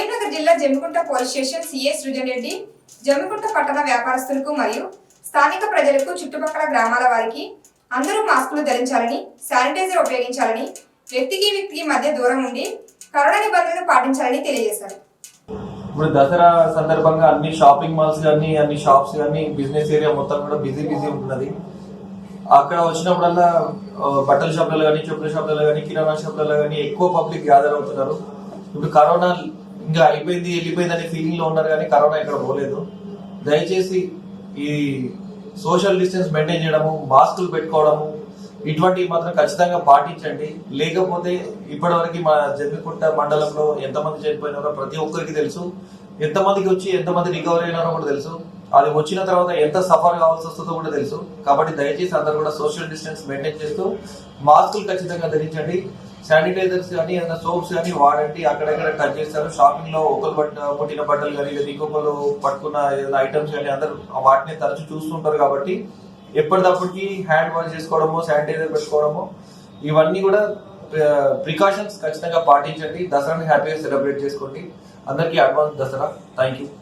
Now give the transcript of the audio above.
Jammikunta police station CA Srujan Reddy Jammikunta పట్టణ వ్యాపారస్తులకు మరియు స్థానిక ప్రజలకు చుట్టుపక్కల గ్రామాల వారికి అందరూ మాస్కులు ధరించాలని శానిటైజర్ ఉపయోగించాలని వ్యక్తికి వ్యక్తికి మధ్య దూరం ఉండి కరోనా నిబంధనలు పాటించాలని తెలియజేశారు. ఇప్పుడు దసరా సందర్భంగా అన్ని షాపింగ్ మాల్స్ కానీ అన్ని షాప్స్ కానీ బిజినెస్ ఏరియా మొత్తం కూడా బిజీ బిజీ ఉంటున్నది. అక్కడ వచ్చినప్పుడల్లా బట్టల షాపులలో కానీ చెప్పుల షాపులలో కానీ కిరాణా షాపులలో కానీ ఎక్కువ పబ్లిక్ గ్యాదర్ అవుతున్నారు. ఇప్పుడు కరోనా ఇంకా అయిపోయింది వెళ్ళిపోయింది అనే ఫీలింగ్లో ఉన్నారు కానీ కరోనా ఇక్కడ పోలేదు. దయచేసి ఈ సోషల్ డిస్టెన్స్ మెయింటైన్ చేయడము మాస్కులు పెట్టుకోవడము ఇటువంటివి మాత్రం ఖచ్చితంగా పాటించండి. లేకపోతే ఇప్పటివరకు మా జమ్మికుంట మండలంలో ఎంతమంది చనిపోయినారో ప్రతి ఒక్కరికి తెలుసు. ఎంతమందికి వచ్చి ఎంతమంది రికవరీ అయినారో కూడా తెలుసు. అది వచ్చిన తర్వాత ఎంత సఫర్ కావాల్సి వస్తుందో కూడా తెలుసు. కాబట్టి దయచేసి అందరు కూడా సోషల్ డిస్టెన్స్ మెయింటైన్ చేస్తూ మాస్కులు ఖచ్చితంగా ధరించండి. శానిటైజర్స్ కానీ ఏదైనా సోప్స్ కానీ వాడండి. అక్కడక్కడ టచ్ చేస్తారు షాపింగ్లో ఒకరు బట్ట పుట్టిన బట్టలు కానీ లేదా ఇంకొకరు పట్టుకున్న ఏదైనా ఐటమ్స్ కానీ అందరూ వాటిని తరచు చూస్తుంటారు కాబట్టి ఎప్పటికప్పటికి హ్యాండ్ వాష్ చేసుకోవడము శానిటైజర్ పెట్టుకోవడము ఇవన్నీ కూడా ప్రికాషన్స్ ఖచ్చితంగా పాటించండి. దసరాని హ్యాపీగా సెలబ్రేట్ చేసుకోండి. అందరికీ అడ్వాన్స్ దసరా. Thank you